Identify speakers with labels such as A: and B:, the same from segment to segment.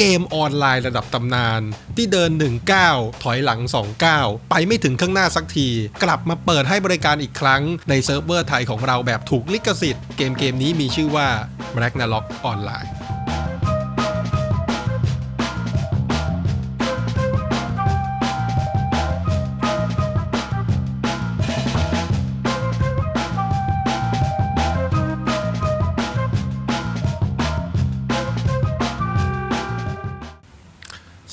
A: เกมออนไลน์ระดับตำนาน ที่เดิน 1 9 ถอยหลัง 2 9 ไปไม่ถึงข้างหน้าสักที กลับมาเปิดให้บริการอีกครั้งในเซิร์ฟเวอร์ไทยของเราแบบถูกลิขสิทธิ์ เกมเกมนี้มีชื่อว่า Ragnarok Online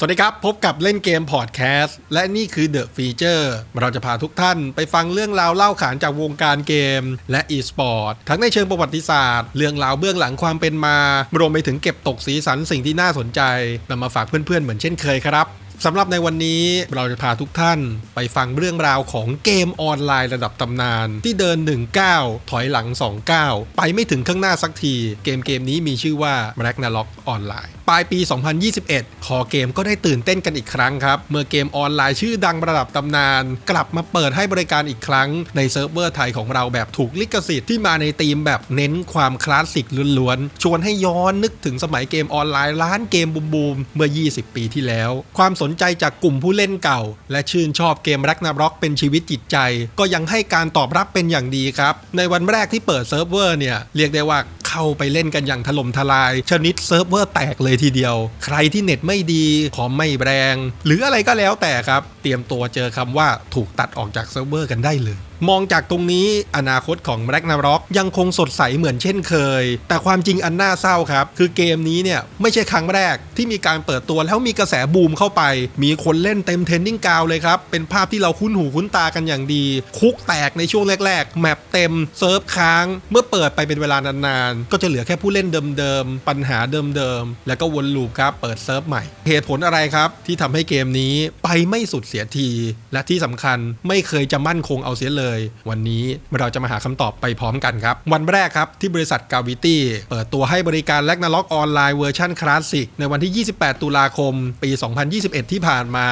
A: สวัสดีครับ พบกับเล่นเกมพอดแคสต์และนี่คือ The Feature เราจะพาทุกท่านไปฟังเรื่องราวเล่าขานจากวงการเกม และ e-sport ทั้งในเชิงประวัติศาสตร์ เรื่องราวเบื้องหลังความเป็นมา รวมไปถึงเก็บตกสีสันสิ่งที่น่าสนใจนำมาฝากเพื่อนๆ เหมือนเช่นเคยครับ สำหรับในวันนี้เราจะพาทุกท่านไปฟังเรื่องราวของเกมออนไลน์ระดับตำนาน ที่เดิน 1 9 ถอยหลัง 2 9 ไปไม่ถึงข้างหน้าสักที เกมเกมนี้มีชื่อว่า Ragnarok Online ปลายปี 2021 คอเกมก็ได้ตื่นเต้นกันอีกครั้งครับ เมื่อเกมออนไลน์ชื่อดังระดับตำนาน กลับมาเปิดให้บริการอีกครั้ง ในเซิร์ฟเวอร์ไทยของเราแบบถูกลิขสิทธิ์ที่มาในธีมแบบเน้นความคลาสสิกล้วนๆชวนให้ย้อนนึกถึงสมัยเกมออนไลน์ร้านเกมบูมๆเมื่อ 20 ปีที่แล้ว ความสนนใจจากกลุ่มผู้เล่นเก่า และชื่นชอบเกมรักนาร็อกเป็นชีวิตจิตใจ ก็ยังให้การตอบรับเป็นอย่างดีครับ ในวันแรกที่เปิดเซิร์ฟเวอร์เนี่ยเรียกได้ว่าเข้าไปเล่นกันอย่างถล่มทลาย ชนิดเซิร์ฟเวอร์แตกเลยทีเดียว ใครที่เน็ตไม่ดีคอมไม่แรง หรืออะไรก็แล้วแต่ครับ เตรียมตัวเจอคำว่าถูกตัดออกจากเซิร์ฟเวอร์กันได้เลย มองจากตรงนี้อนาคตของแร็กนาร็อกยังคงสดใสเหมือนเช่นเคย แต่ความจริงอันน่าเศร้าครับ คือเกมนี้เนี่ยไม่ใช่ครั้งแรกที่มีการเปิดตัวแล้วมีกระแสบูมเข้าไป มีคนเล่นเต็มเทนนิ่งกาวเลยครับ เป็นภาพที่เราคุ้นหูคุ้นตากันอย่างดี คุกแตกในช่วงแรกๆ แมปเต็มเซิร์ฟค้าง เมื่อเปิดไปเป็นเวลานานๆ ก็จะเหลือแค่ผู้เล่นเดิมๆ ปัญหาเดิมๆ แล้วก็วนลูปครับ เปิดเซิร์ฟใหม่ เหตุผลอะไรครับ ที่ทำให้เกมนี้ไปไม่สุดเสียที และที่สำคัญไม่เคยจะมั่นคงเอาเสียเลยวันนี้เราจะมาหาคำตอบไปพร้อมกันครับ วันแรกครับ ที่บริษัทกาวิตี้เปิดตัวให้บริการแลกนาล็อกออนไลน์เวอร์ชันคลาสสิกในวันที่ 28 ตุลาคม ปี 2021 ที่ผ่านมา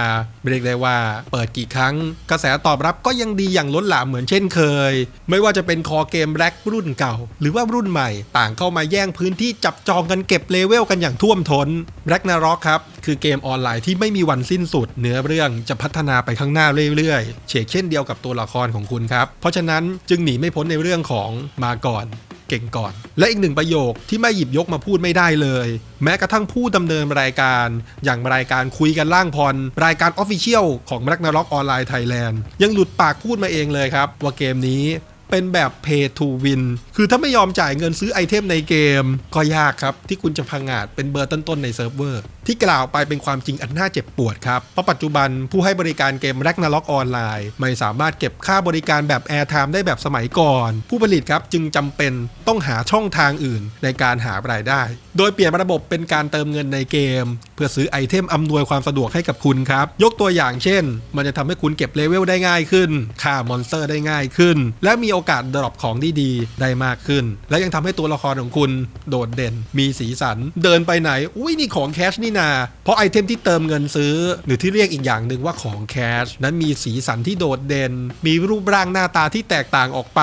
A: เรียกได้ว่า เปิดกี่ครั้ง กระแสตอบรับก็ยังดีอย่างล้นหลามเหมือนเช่นเคย ไม่ว่าจะเป็นคอเกมแร็กรุ่นเก่า หรือว่ารุ่นใหม่ ต่างเข้ามาแย่งพื้นที่จับจองกันเก็บเลเวลกันอย่างท่วมทน้นแร็กนาร็อกครับคือเกมออนไลน์ที่ไม่มีวันสิ้นสุด เนื้อเรื่องจะพัฒนาไปข้างหน้าเรื่อยๆเฉกเช่นเดียวกับตัวละครของคุณครับ เพราะฉะนั้นจึงหนีไม่พ้นในเรื่องของมาก่อนเก่งก่อน และอีกหนึ่งประโยคที่ไม่หยิบยกมาพูดไม่ได้เลย แม้กระทั่งผู้ดำเนินรายการ อย่างรายการคุยกันล่างพร รายการออฟฟิเชียลของแมกนาล็อกออนไลน์ไทยแลนด์ยังหลุดปากพูดมาเองเลยครับ ว่าเกมนี้ เป็นแบบ pay to win คือถ้าไม่ยอมจ่ายเงินซื้อไอเทมในเกม ก็ยากครับ ที่คุณจะพังอาจเป็นเบอร์ต้นๆในเซิร์ฟเวอร์ ที่กล่าวไปเป็นความจริงอันน่าเจ็บปวดครับ เพราะปัจจุบันผู้ให้บริการเกม Ragnarok อกออนไลน์ ไม่สามารถเก็บค่าบริการแบบ Airtime ได้แบบสมัยก่อน ผู้ผลิตครับจึงจำเป็นต้องหาช่องทางอื่นในการหารายได้ โดยเปลี่ยนระบบเป็นการเติมเงินในเกม เพื่อซื้อไอเทมอำนวยความสะดวกให้กับคุณครับยกตัวอย่างเช่น มันจะทำให้คุณเก็บเลเวลได้ง่ายขึ้นฆ่ามอนสเตอร์ได้ง่ายขึ้น และมีโโอกาสดรอปของดีๆ ได้มากขึ้น และยังทำให้ตัวละครของคุณโดดเด่น มีสีสัน เดินไปไหน อุ้ยนี่ของแคชนี่นา เพราะไอเทมที่เติมเงินซื้อ หรือที่เรียกอีกอย่างหนึ่งว่าของแคชนั้นมีสีสันที่โดดเด่น มีรูปร่างหน้าตาที่แตกต่างออกไป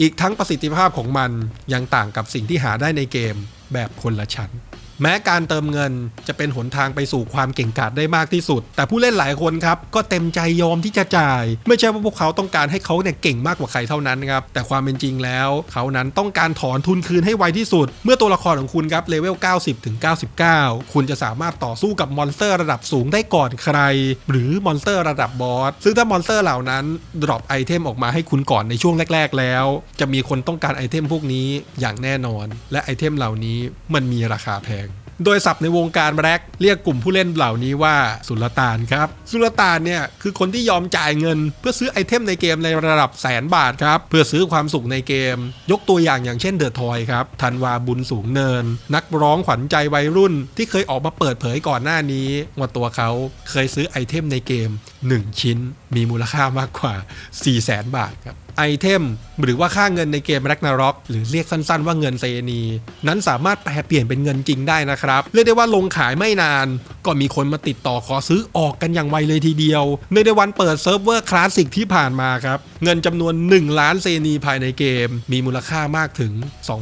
A: อีกทั้งประสิทธิภาพของมันยังต่างกับสิ่งที่หาได้ในเกมแบบคนละชั้น แม้การเติมเงินจะเป็นหนทางไปสู่ความเก่งกาจได้มากที่สุด แต่ผู้เล่นหลายคนครับก็เต็มใจยอมที่จะจ่าย ไม่ใช่ว่าพวกเขาต้องการให้เขาเนี่ยเก่งมากกว่าใครเท่านั้นครับแต่ความเป็นจริงแล้ว เขานั้นต้องการถอนทุนคืนให้ไวที่สุด เมื่อตัวละครของคุณครับเลเวล 90ถึง99 คุณจะสามารถต่อสู้กับมอนสเตอร์ระดับสูงได้ก่อนใคร หรือมอนสเตอร์ระดับบอสซึ่งถ้ามอนสเตอร์เหล่านั้นดรอปไอเทมออกมาให้คุณก่อนในช่วงแรก ๆ แล้ว จะมีคนต้องการไอเทมพวกนี้อย่างแน่นอน และไอเทมเหล่านี้มันมีราคาแพง โดยศัพท์ในวงการแบล็กเรียกกลุ่มผู้เล่นเหล่านี้ว่าสุลต่านครับ สุลต่านเนี่ยคือคนที่ยอมจ่ายเงิน เพื่อซื้อไอเทมในเกมในระดับแสนบาทครับเพื่อซื้อความสุขในเกม ยกตัวอย่างอย่างเช่นเดอะทอยครับธันวาบุญสูงเนิน นักร้องขวัญใจวัยรุ่น ที่เคยออกมาเปิดเผยก่อนหน้านี้ว่าตัวเขาเคยซื้อไอเทมในเกม 1 ชิ้นมีมูลค่ามากกว่า 4 0 0แสนบาทครับไอเทมหรือว่าค่าเงินในเกม Ragnarok หรือเรียกสั้นๆว่าเงินเซนี นั้นสามารถแปลเปลี่ยนเป็นเงินจริงได้นะครับ เรียกได้ว่าลงขายไม่นาน ก็มีคนมาติดต่อขอซื้อออกกันอย่างไวเลยทีเดียว ในในวันเปิดเซิร์ฟเวอร์คลาสสิกที่ผ่านมาครับ เงินจำนวน 1 ล้านเซนีภายในเกม มีมูลค่ามากถึง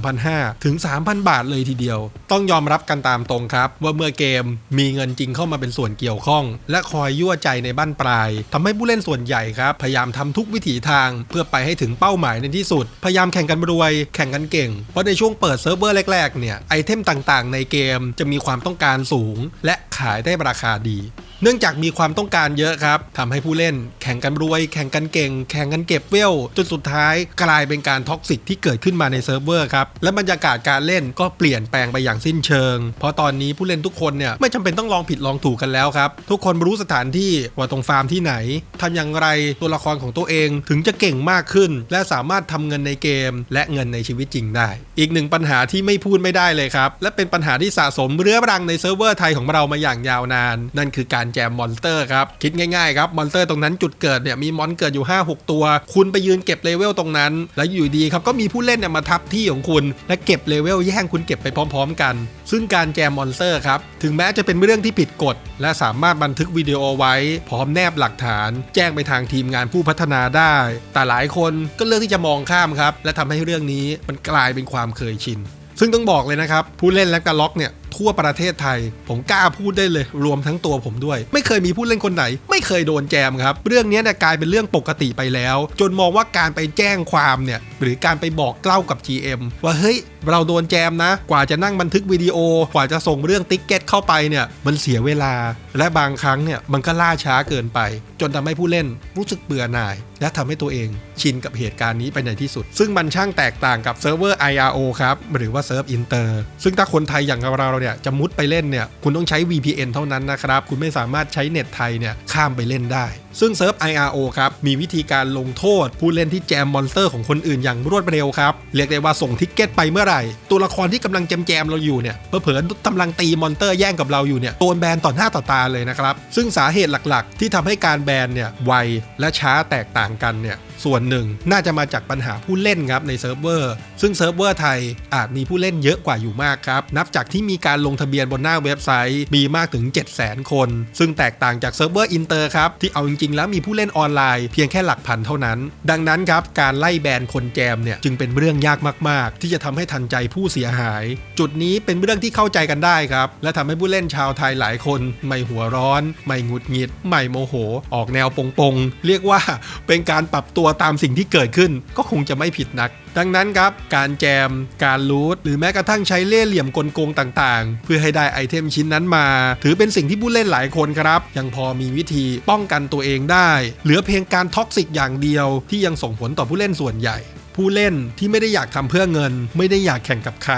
A: 2,500 ถึง 3,000 บาทเลยทีเดียว ต้องยอมรับกันตามตรงครับ ว่าเมื่อเกมมีเงินจริงเข้ามาเป็นส่วนเกี่ยวข้อง และคอยยั่วใจในบ้านปลายทำให้ผู้เล่นส่วนใหญ่ครับ พยายามทำทุกวิถีทาง เพื่อไปให้ถึงเป้าหมายในที่สุด พยายามแข่งกันรวย แข่งกันเก่ง เพราะในช่วงเปิดเซิร์ฟเวอร์แรกๆเนี่ยไอเทมต่างๆ ในเกมจะมีความต้องการสูง และขายได้ราคาดี เนื่องจากมีความต้องการเยอะครับทำให้ผู้เล่นแข่งกันรวย แข่งกันเก่ง แข่งกันเก็บเวลจนสุดท้ายกลายเป็นการท็อกซิกที่เกิดขึ้นมาในเซิร์ฟเวอร์ครับและบรรยากาศการเล่นก็เปลี่ยนแปลงไปอย่างสิ้นเชิง เพราะตอนนี้ผู้เล่นทุกคนเนี่ยไม่จำเป็นต้องลองผิดลองถูกกันแล้วครับ ทุกคนรู้สถานที่ว่าตรงฟาร์มที่ไหนทำอย่างไรตัวละครของตัวเองถึงจะเก่งมากขึ้น และสามารถทำเงินในเกม และเงินในชีวิตจริงได้ อีกหนึ่งปัญหาที่ไม่พูดไม่ได้เลยครับและเป็นปัญหาที่สะสมเรื้อรังในเซิร์ฟเวอร์ไทยของเรามาอย่างยาวนาน นั่นคือการแจมมอนสเตอร์ครับคิดง่ายๆครับมอนสเตอร์ตรงนั้นจุดเกิดเนี่ยมีมอนเกิดอยู่ 5-6 ตัว คุณไปยืนเก็บเลเวลตรงนั้น แล้วอยู่ดีครับก็มีผู้เล่นเนี่ยมาทับที่ของคุณ และเก็บเลเวลแย่งคุณเก็บไปพร้อม ๆ กัน ซึ่งการแจมมอนสเตอร์ครับถึงแม้จะเป็นเรื่องที่ผิดกฎ และสามารถบันทึกวิดีโอไว้ พร้อมแนบหลักฐาน แจ้งไปทางทีมงานผู้พัฒนาได้ แต่หลายคนก็เลือกที่จะมองข้ามครับและทำให้เรื่องนี้มันกลายเป็นความเคยชินซึ่งต้องบอกเลยนะครับผู้เล่นและการล็อกเนี่ย ทั่วประเทศไทย ผมกล้าพูดได้เลย รวมทั้งตัวผมด้วย ไม่เคยมีผู้เล่นคนไหน ไม่เคยโดนแจมครับ เรื่องนี้เนี่ยกลายเป็นเรื่องปกติไปแล้ว จนมองว่าการไปแจ้งความเนี่ยหรือการไปบอกเล่ากับ GM ว่าเฮ้ยเราโดนแจมนะ กว่าจะนั่งบันทึกวิดีโอกว่าจะส่งเรื่องติ๊กเก็ตเข้าไปเนี่ยมันเสียเวลา และบางครั้งเนี่ยมันก็ล่าช้าเกินไป จนทำให้ผู้เล่นรู้สึกเบื่อหน่ายและทำให้ตัวเองชินกับเหตุการณ์นี้ไปในที่สุด ซึ่งมันช่างแตกต่างกับเซิร์ฟเวอร์ IRO ครับ หรือว่าเซิร์ฟอินเตอร์ซึ่งถ้าคนไทยอย่างเราเนี่ยจะมุดไปเล่นเนี่ยคุณต้องใช้ VPN เท่านั้นนะครับ คุณไม่สามารถใช้เน็ตไทยเนี่ยข้ามไปเล่นได้ ซึ่งเซิร์ฟ IRO ครับ มีวิธีการลงโทษ ผู้เล่นที่แจมมอนสเตอร์ของคนอื่นอย่างรวดเร็วครับ เรียกได้ว่าส่งทิกเก็ตไปเมื่อไหร่ ตัวละครที่กำลังแจมแจมๆเราอยู่เนี่ยเผลอๆกำลังตีมอนสเตอร์แย่งกับเราอยู่เนี่ยโดนแบนต่อหน้าต่อตาเลยนะครับซึ่งสาเหตุหลักๆ ที่ทำให้การแบนเนี่ยไวและช้าแตกต่างกันเนี่ยส่วนหนึ่งน่าจะมาจากปัญหาผู้เล่นครับในเซิร์ฟเวอร์ ซึ่งเซิร์ฟเวอร์ไทยอาจมีผู้เล่นเยอะกว่าอยู่มากครับ นับจากที่มีการลงทะเบียนบนหน้าเว็บไซต์มีมากถึง 700,000 คน ซึ่งแตกต่างจากเซิร์ฟเวอร์อินเตอร์ครับ ที่เอาจริง ๆ แล้วมีผู้เล่นออนไลน์เพียงแค่หลักพันเท่านั้น ดังนั้นครับการไล่แบนคนแจมเนี่ยจึงเป็นเรื่องยากมาก ๆ ที่จะทำให้ทันใจผู้เสียหาย จุดนี้เป็นเรื่องที่เข้าใจกันได้ครับและทำให้ผู้เล่นชาวไทยหลายคน ไม่หัวร้อน ไม่หงุดหงิด ไม่โมโห ออกแนวปงๆเรียกว่าเป็นการปรับตัวตามสิ่งที่เกิดขึ้นก็คงจะไม่ผิดนัก ดังนั้นครับ การแจม การรูทหรือแม้กระทั่งใช้เล่ห์เหลี่ยมกลโกงต่างๆ เพื่อให้ได้ไอเทมชิ้นนั้นมา ถือเป็นสิ่งที่ผู้เล่นหลายคนครับ ยังพอมีวิธีป้องกันตัวเองได้ เหลือเพียงการท็อกซิกอย่างเดียวที่ยังส่งผลต่อผู้เล่นส่วนใหญ่ ผู้เล่นที่ไม่ได้อยากทำเพื่อเงิน ไม่ได้อยากแข่งกับใคร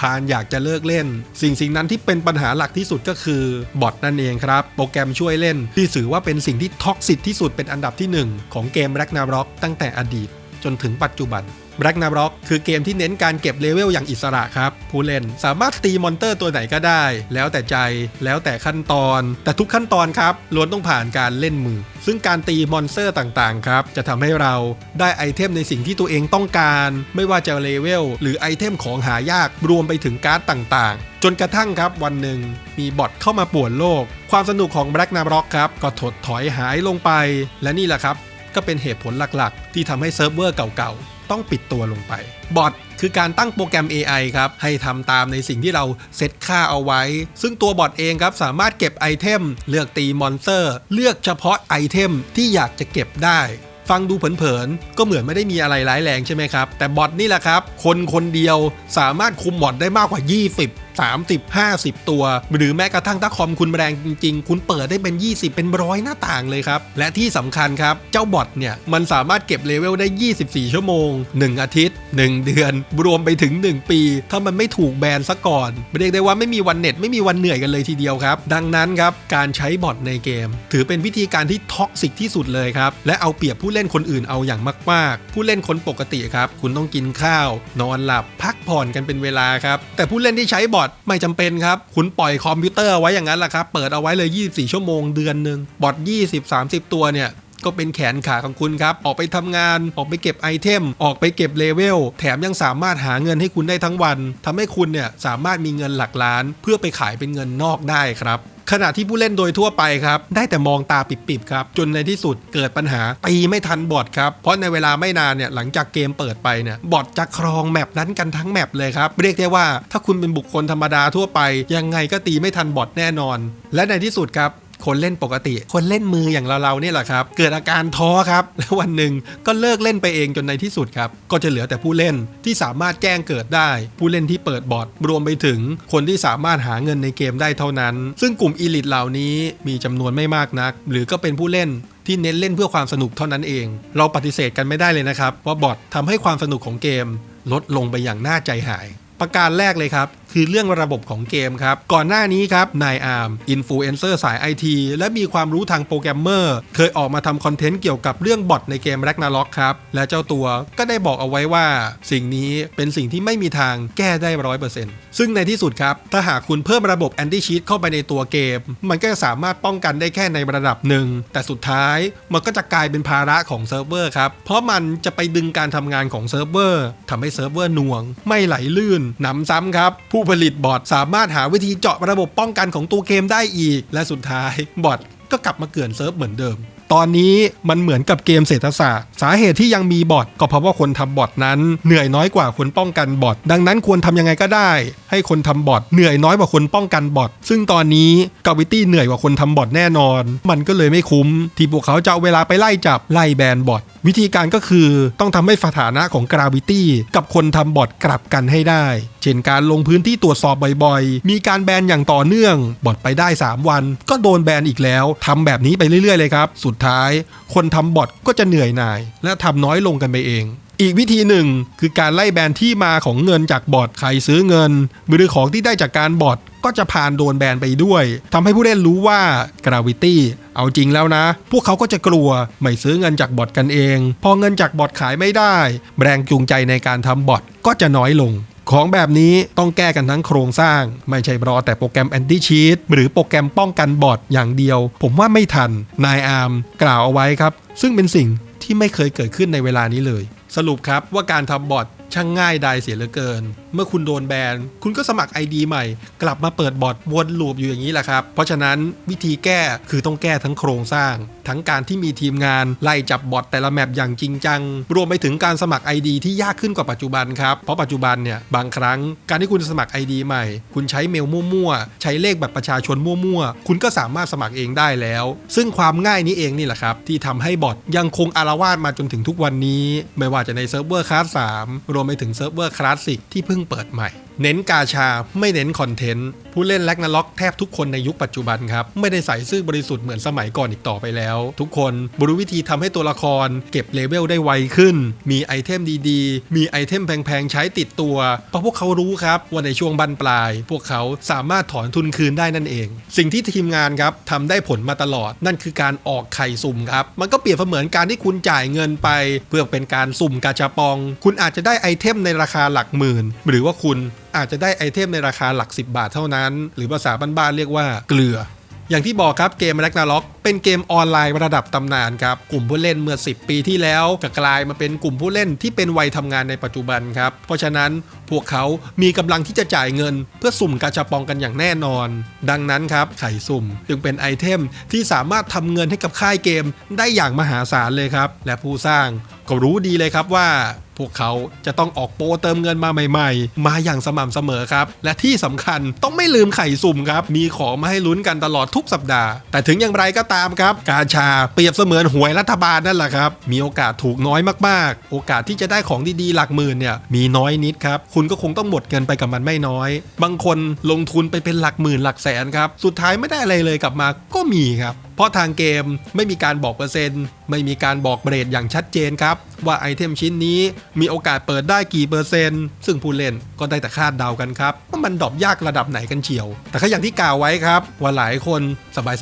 A: พานอยากจะเลิกเล่น สิ่งสิ่งนั้นที่เป็นปัญหาหลักที่สุดก็คือบอทนั่นเองครับ โปรแกรมช่วยเล่น ที่ถือว่าเป็นสิ่งที่ท็อกซิตที่สุดเป็นอันดับที่หนึ่งของเกมแร็กนาร็อกตั้งแต่อดีต จนถึงปัจจุบันแบล็กนาร็อกคือเกมที่เน้นการเก็บเลเวลอย่างอิสระครับ ผู้เล่นสามารถตีมอนเตอร์ตัวไหนก็ได้ แล้วแต่ใจแล้วแต่ขั้นตอน แต่ทุกขั้นตอนครับล้วนต้องผ่านการเล่นมือ ซึ่งการตีมอนสเตอร์ต่างๆครับจะทำให้เราได้ไอเทมในสิ่งที่ตัวเองต้องการ ไม่ว่าจะเลเวลหรือไอเทมของหายากรวมไปถึงการ์ดต่างๆ จนกระทั่งครับวันหนึ่งมีบอทเข้ามาป่วนโลก ความสนุกของแบล็กนาร็อกครับก็ถดถอยหายลงไป และนี่แหละครับ ก็เป็นเหตุผลหลักๆ ที่ทำให้เซิร์ฟเวอร์เก่าๆ ต้องปิดตัวลงไป บอทคือการตั้งโปรแกรม AI ครับ ให้ทำตามในสิ่งที่เราเซตค่าเอาไว้ ซึ่งตัวบอทเองครับ สามารถเก็บไอเทม เลือกตีมอนสเตอร์ เลือกเฉพาะไอเทมที่อยากจะเก็บได้ฟังดูเผินๆ ก็เหมือนไม่ได้มีอะไรร้ายแรงใช่ไหมครับ แต่บอทนี่แหละครับ คนคนเดียวสามารถคุมบอทได้มากกว่า 20 30 50 ตัว หรือแม้กระทั่งถ้าคอมคุณแรงจริง ๆ คุณเปิดได้เป็น 20 เป็นร้อยหน้าต่างเลยครับ และที่สำคัญครับ เจ้าบอทเนี่ยมันสามารถเก็บเลเวลได้ 24 ชั่วโมง 1 อาทิตย์ 1 เดือน รวมไปถึง 1 ปี ถ้ามันไม่ถูกแบนซะก่อนเรียกได้ว่าไม่มีวันเน็ตไม่มีวันเหนื่อยกันเลยทีเดียวครับ ดังนั้นครับการใช้บอทในเกม ถือเป็นวิธีการที่ท็อกซิกที่สุดเลยครับและเอาเปรียบผู้เล่นคนอื่นเอาอย่างมากๆ ผู้เล่นคนปกติครับคุณต้องกินข้าว นอนหลับพักผ่อนกันเป็นเวลาครับแต่ผู้เล่นที่ใช้บอทไม่จำเป็นครับ คุณปล่อยคอมพิวเตอร์ไว้อย่างนั้นแหละครับ เปิดเอาไว้เลย 24 ชั่วโมงเดือนหนึ่งบอด20-30 ตัวเนี่ยก็เป็นแขนขาของคุณครับ ออกไปทำงาน ออกไปเก็บไอเทม ออกไปเก็บเลเวล แถมยังสามารถหาเงินให้คุณได้ทั้งวันทำให้คุณเนี่ยสามารถมีเงินหลักล้าน เพื่อไปขายเป็นเงินนอกได้ครับ ขณะที่ผู้เล่นโดยทั่วไปครับ ได้แต่มองตาปิบๆครับ จนในที่สุดเกิดปัญหาตีไม่ทันบอทครับ เพราะในเวลาไม่นานเนี่ยหลังจากเกมเปิดไปเนี่ยบอทจะครองแมปนั้นกันทั้งแมปเลยครับ เรียกได้ว่าถ้าคุณเป็นบุคคลธรรมดาทั่วไป ยังไงก็ตีไม่ทันบอทแน่นอน และในที่สุดครับ คนเล่นปกติ คนเล่นมืออย่างเราๆเนี่ยแหละครับ เกิดอาการท้อครับแล้ววันหนึ่งก็เลิกเล่นไปเองจนในที่สุดครับ ก็จะเหลือแต่ผู้เล่นที่สามารถแจ้งเกิดได้ ผู้เล่นที่เปิดบอทรวมไปถึงคนที่สามารถหาเงินในเกมได้เท่านั้น ซึ่งกลุ่มอีลิตเหล่านี้มีจำนวนไม่มากนัก หรือก็เป็นผู้เล่นที่เน้นเล่นเพื่อความสนุกเท่านั้นเอง เราปฏิเสธกันไม่ได้เลยนะครับว่าบอททำให้ความสนุกของเกม ลดลงไปอย่างน่าใจหาย ประการแรกเลยครับ คือเรื่องระบบของเกมครับ ก่อนหน้านี้ครับนายอาร์มอินฟลูเอนเซอร์สายไอทีและมีความรู้ทางโปรแกรมเมอร์ เคยออกมาทำคอนเทนต์เกี่ยวกับเรื่องบอทในเกม r a g n a r o k ครับ และเจ้าตัวก็ได้บอกเอาไว้ว่า สิ่งนี้เป็นสิ่งที่ไม่มีทางแก้ได้ร้อยเปอร์เซ็นต์ซึ่งในที่สุดครับ ถ้าหากคุณเพิ่มระบบแอนตี้ชีตเข้าไปในตัวเกม มันก็จะสามารถป้องกันได้แค่ในระดับหนึ่ง แต่สุดท้ายมันก็จะกลายเป็นภาระของเซิร์ฟเวอร์ครับเพราะมันจะไปดึงการทำงานของเซิร์ฟเวอร์ทำให้เซิร์ฟเวอร์หน่วง ไม่ไหลลื่นหนำซ้ำครับ ผู้ผลิตบอทสามารถหาวิธีเจาะระบบป้องกันของตัวเกมได้อีก และสุดท้ายบอทก็กลับมาเกลื่อนเซิร์ฟเหมือนเดิม ตอนนี้มันเหมือนกับเกมเศรษฐศาสตร์ สาเหตุที่ยังมีบอทก็เพราะว่าคนทำบอทนั้นเหนื่อยน้อยกว่าคนป้องกันบอทดังนั้นควรทำยังไงก็ได้ ให้คนทำบอทเหนื่อยน้อยกว่าคนป้องกันบอทซึ่งตอนนี้กาวิตี้เหนื่อยกว่าคนทำบอทแน่นอน มันก็เลยไม่คุ้ม ที่พวกเขาจะเอาเวลาไปไล่จับไล่แบนบอท วิธีการก็คือต้องทำให้สถานะของกราวิตี้กับคนทำบอทกลับกันให้ได้ เช่นการลงพื้นที่ตรวจสอบบ่อยๆ มีการแบนอย่างต่อเนื่องบอทไปได้ 3 วัน ก็โดนแบนอีกแล้วทำแบบนี้ไปเรื่อยๆเลยครับ สุดท้าย คนทำบอทก็จะเหนื่อยหน่าย และทำน้อยลงกันไปเองอีกวิธีหนึ่งคือการไล่แบนที่มาของเงินจากบอทใครซื้อเงินหรือของที่ได้จากการบอท ก็จะผ่านโดนแบนไปด้วยทำให้ผู้เล่นรู้ว่า Gravity เอาจริงแล้วนะ พวกเขาก็จะกลัว ไม่ซื้อเงินจากบอทกันเอง พอเงินจากบอทขายไม่ได้ แรงจูงใจในการทำบอทก็จะน้อยลงของแบบนี้ต้องแก้กันทั้งโครงสร้าง ไม่ใช่รอแต่โปรแกรม Anti Cheat หรือโปรแกรมป้องกันบอทอย่างเดียว ผมว่าไม่ทัน นายอาร์มกล่าวเอาไว้ครับ ซึ่งเป็นสิ่งที่ไม่เคยเกิดขึ้นในเวลานี้เลย สรุปครับว่าการทำบอท ช่างง่ายดายเสียเหลือเกิน เมื่อคุณโดนแบน คุณก็สมัคร ID ใหม่ กลับมาเปิดบอร์ดวนลูปอยู่อย่างนี้แหละครับ เพราะฉะนั้นวิธีแก้คือต้องแก้ทั้งโครงสร้าง ทั้งการที่มีทีมงานไล่จับบอทแต่ละแมปอย่างจริงจัง รวมไปถึงการสมัคร ID ที่ยากขึ้นกว่าปัจจุบันครับ เพราะปัจจุบันเนี่ยบางครั้งการที่คุณสมัคร ID ใหม่ คุณใช้เมลมั่วๆ ใช้เลขบัตรประชาชนมั่วๆ คุณก็สามารถสมัครเองได้แล้ว ซึ่งความง่ายนี้เองนี่แหละครับ ที่ทำให้บอทยังคงอารวาสมาจนถึงทุกวันนี้ ไม่ว่าจะในเซิร์ฟเวอร์คลาส3รวมไปถึงเซิร์ฟเวอร์คลาสสิกที่เพิ่งเปิดใหม่ เน้นกาชาไม่เน้นคอนเทนต์ ผู้เล่นแลกนาล็อกแทบทุกคนในยุคปัจจุบันครับ ไม่ได้ใส่ซื่อบริสุทธิ์เหมือนสมัยก่อนอีกต่อไปแล้ว ทุกคนบรู้วิธีทำให้ตัวละคร เก็บเลเวลได้ไวขึ้น มีไอเทมดีๆ มีไอเทมแพงๆ ใช้ติดตัว เพราะพวกเขารู้ครับว่าในช่วงบันปลาย พวกเขาสามารถถอนทุนคืนได้นั่นเอง สิ่งที่ทีมงานครับทำได้ผลมาตลอด นั่นคือการออกไข่สุ่มครับมันก็เปรียบเสมือนการที่คุณจ่ายเงินไป เพื่อเป็นการสุ่มกาชาปอง คุณอาจจะได้ไอเทมในราคาหลักหมื่น หรือว่าคุณ อาจจะได้ไอเทมในราคาหลัก 10 บาทเท่านั้น หรือภาษาบ้านๆเรียกว่าเกลือ อย่างที่บอกครับเกมแรกนาล็อก เป็นเกมออนไลน์ระดับตำนานครับ กลุ่มผู้เล่นเมื่อ 10 ปีที่แล้วก็กลายมาเป็นกลุ่มผู้เล่นที่เป็นวัยทำงานในปัจจุบันครับ เพราะฉะนั้นพวกเขามีกำลังที่จะจ่ายเงิน เพื่อสุ่มกาชาปองกันอย่างแน่นอน ดังนั้นครับไข่สุ่มจึงเป็นไอเทมที่สามารถทำเงินให้กับค่ายเกมได้อย่างมหาศาลเลยครับ และผู้สร้างก็รู้ดีเลยครับว่าพวกเขาจะต้องออกโปรเติมเงินมาใหม่ๆ มาอย่างสม่ำเสมอครับ และที่สำคัญต้องไม่ลืมไข่สุ่มครับ มีของมาให้ลุ้นกันตลอดทุกสัปดาห์ แต่ถึงอย่างไรก็ตามครับ กาชาเปรียบเสมือนหวยรัฐบาลนั่นแหละครับ มีโอกาสถูกน้อยมากๆ โอกาสที่จะได้ของดีๆหลักหมื่นเนี่ยมีน้อยนิดครับ คุณก็คงต้องหมดเงินไปกับมันไม่น้อย บางคนลงทุนไปเป็นหลักหมื่นหลักแสนครับ สุดท้ายไม่ได้อะไรเลยกลับมาก็มีครับ เพราะทางเกมไม่มีการบอกเปอร์เซ็นต์ ไม่มีการบอกเบรดอย่างชัดเจนครับ ว่าไอเทมชิ้นนี้มีโอกาสเปิดได้กี่เปอร์เซ็นต์ ซึ่งผู้เล่นก็ได้แต่คาดเดากันครับว่ามันดรอปยากระดับไหนกันเฉียว แต่ก็อย่างที่กล่าวไว้ครับ ว่าหลายคน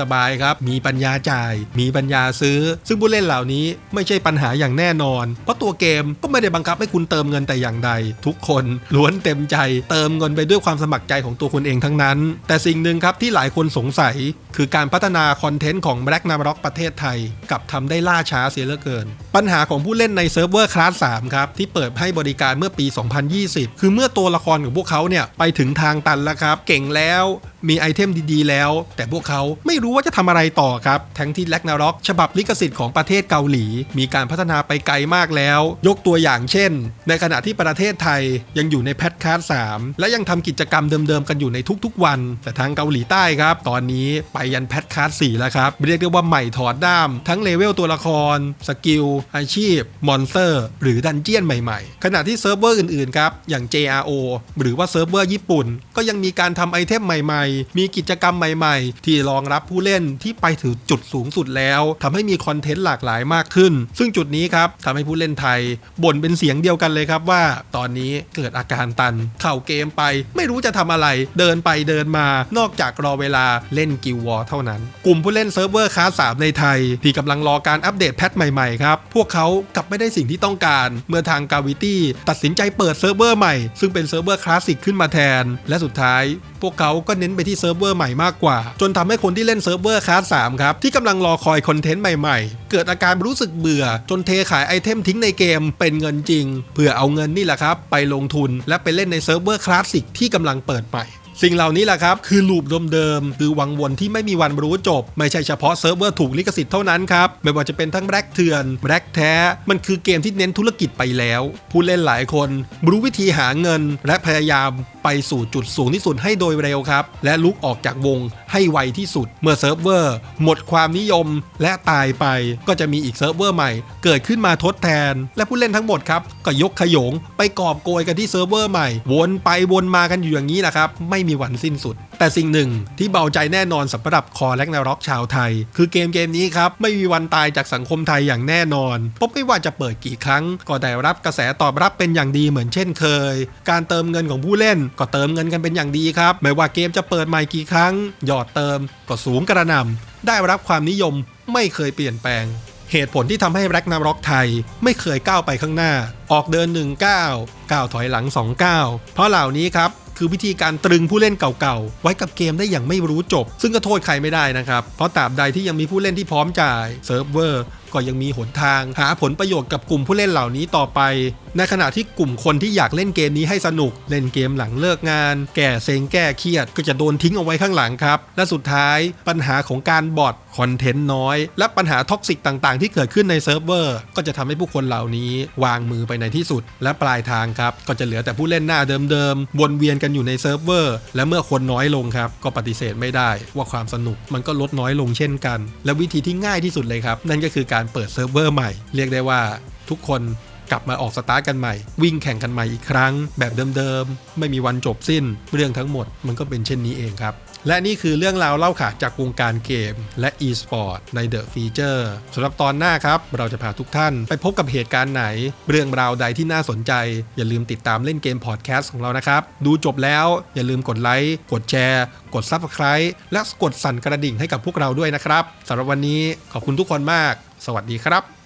A: สบายๆครับ มีปัญญาจ่าย มีปัญญาซื้อ ซึ่งผู้เล่นเหล่านี้ไม่ใช่ปัญหาอย่างแน่นอน เพราะตัวเกมก็ไม่ได้บังคับให้คุณเติมเงินแต่อย่างใด ทุกคนล้วนเต็มใจ เติมเงินไปด้วยความสมัครใจของตัวคุณเองทั้งนั้น แต่สิ่งหนึ่งครับที่หลายคนสงสัย คือการพัฒนาคอนเทนต์ของ Black n a m r o k ประเทศไทยกับทำได้ล่าช้าเสียเหลือเกิน ปัญหาของผู้เล่นในเซิร์ฟเวอร์คลาส3ครับ ที่เปิดให้บริการเมื่อปี 2020 คือเมื่อตัวละครของพวกเขาเนี่ย ไปถึงทางตันแล้วครับ เก่งแล้ว มีไอเทมดีๆ แล้ว แต่พวกเขาไม่รู้ว่าจะทำอะไรต่อครับ ทั้งที่แลกนาร็อกฉบับลิขสิทธิ์ของประเทศเกาหลี มีการพัฒนาไปไกลมากแล้ว ยกตัวอย่างเช่น ในขณะที่ประเทศไทยยังอยู่ในแพทคาร์ด3และยังทำกิจกรรมเดิมๆ กันอยู่ในทุกๆวัน แต่ทางเกาหลีใต้ครับ ตอนนี้ไปยันแพทคาร์ด4แล้วครับเรียกได้ว่าใหม่ถอดด้าม ทั้งเลเวลตัวละคร สกิล อาชีพ มอนสเตอร์ หรือดันเจียนใหม่ๆ ขณะที่เซิร์ฟเวอร์อื่นๆครับอย่าง JRO หรือว่าเซิร์ฟเวอร์ญี่ปุ่น ก็ยังมีการทำไอเทมใหม่ๆมีกิจกรรมใหม่ๆ ที่รองรับผู้เล่นที่ไปถึงจุดสูงสุดแล้วทำให้มีคอนเทนต์หลากหลายมากขึ้น ซึ่งจุดนี้ครับทำให้ผู้เล่นไทยบ่นเป็นเสียงเดียวกันเลยครับว่า ตอนนี้เกิดอาการตัน เข้าเกมไป ไม่รู้จะทำอะไร เดินไปเดินมานอกจากรอเวลาเล่นกิววอร์เท่านั้น กลุ่มผู้เล่นเซิร์ฟเวอร์คลาส3ในไทย ที่กำลังรอการอัปเดตแพทใหม่ๆครับพวกเขากลับไม่ได้สิ่งที่ต้องการ เมื่อทางกาวิตี้ตัดสินใจเปิดเซิร์ฟเวอร์ใหม่ซึ่งเป็นเซิร์ฟเวอร์คลาสสิกขึ้นมาแทน และสุดท้าย พวกเขาก็เน้นไปที่เซิร์ฟเวอร์ใหม่มากกว่า จนทำให้คนที่เล่นเซิร์ฟเวอร์คลาสสามครับที่กำลังรอคอยคอนเทนต์ใหม่ๆ เกิดอาการรู้สึกเบื่อ จนเทขายไอเทมทิ้งในเกมเป็นเงินจริง เพื่อเอาเงินนี่แหละครับไปลงทุนและไปเล่นในเซิร์ฟเวอร์คลาสสิกที่กำลังเปิดใหม่ สิ่งเหล่านี้แหละครับ คือลูปเดิมๆคือวังวนที่ไม่มีวันรู้จบ ไม่ใช่เฉพาะเซิร์ฟเวอร์ถูกลิขสิทธิ์เท่านั้นครับ ไม่ว่าจะเป็นทั้งแบล็กเถื่อนแบล็กแท้ มันคือเกมที่เน้นธุรกิจไปแล้ว ผู้เล่นหลายคน รู้วิธีหาเงิน และพยายามไปสู่จุดสูงที่สุดให้โดยเร็วครับ และลุกออกจากวงให้ไวที่สุด เมื่อเซิร์ฟเวอร์หมดความนิยมและตายไป ก็จะมีอีกเซิร์ฟเวอร์ใหม่ เกิดขึ้นมาทดแทน และผู้เล่นทั้งหมดครับก็ยกขยง ไปกอบโกยกันที่เซิร์ฟเวอร์ใหม่ วนไปวนมากันอยู่อย่างนี้แหละครับไม่มีวันสิ้นสุด แต่สิ่งหนึ่งที่เบาใจแน่นอนสำหรับคอแลกนาร็อกชาวไทย คือเกมเกมนี้ครับ ไม่มีวันตายจากสังคมไทยอย่างแน่นอนพราะไม่ว่าจะเปิดกี่ครั้ง ก็ได้รับกระแสตอบรับเป็นอย่างดีเหมือนเช่นเคย การเติมเงินของผู้เล่น ก็เติมเงินกันเป็นอย่างดีครับ ไม่ว่าเกมจะเปิดใหม่กี่ครั้งยอดเติมก็สูงกระนำได้รับความนิยมไม่เคยเปลี่ยนแปลงเหตุผลที่ทำให้แร็กนาร็อกไทยไม่เคยก้าวไปข้างหน้า ออกเดิน1ก้าวก้าวถอยหลัง2ก้าวเพราะเหล่านี้ครับ คือวิธีการตรึงผู้เล่นเก่าๆ ไว้กับเกมได้อย่างไม่รู้จบ ซึ่งก็โทษใครไม่ได้นะครับ เพราะตราบใดที่ยังมีผู้เล่นที่พร้อมจ่ายเซิร์ฟเวอร์ ก็ยังมีหนทาง หาผลประโยชน์กับกลุ่มผู้เล่นเหล่านี้ต่อไป ในขณะที่กลุ่มคนที่อยากเล่นเกมนี้ให้สนุก เล่นเกมหลังเลิกงาน แก่เซ็งแก้เครียด ก็จะโดนทิ้งเอาไว้ข้างหลังครับ และสุดท้ายปัญหาของการบอทคอนเทนต์น้อย และปัญหาท็อกซิกต่างๆ ที่เกิดขึ้นในเซิร์ฟเวอร์ก็จะทำให้ผู้คนเหล่านี้วางมือไปในที่สุด และปลายทางครับก็จะเหลือแต่ผู้เล่นหน้าเดิมๆวนเวียนกันอยู่ในเซิร์ฟเวอร์และเมื่อคนน้อยลงครับก็ปฏิเสธไม่ได้ ว่าความสนุกมันก็ลดน้อยลงเช่นกัน และวิธีที่ง่ายที่สุดเลยครับ นั่นก็คือการเปิดเซิร์ฟเวอร์ใหม่ เรียกได้ว่าทุกคนกลับมาออกสตาร์ทกันใหม่ วิ่งแข่งกันใหม่อีกครั้ง แบบเดิมๆ ไม่มีวันจบสิ้น เรื่องทั้งหมดมันก็เป็นเช่นนี้เองครับ และนี่คือเรื่องราวเล่าขานจากวงการเกม และ e-sport ใน The Feature สำหรับตอนหน้าครับ เราจะพาทุกท่านไปพบกับเหตุการณ์ไหน เรื่องราวใดที่น่าสนใจ อย่าลืมติดตามเล่นเกมพอดแคสต์ของเรานะครับ ดูจบแล้วอย่าลืมกดไลค์กดแชร์ กด Subscribe และกดสั่นกระดิ่งให้กับพวกเราด้วยนะครับสำหรับวันนี้ขอบคุณทุกคนมาก สวัสดีครับ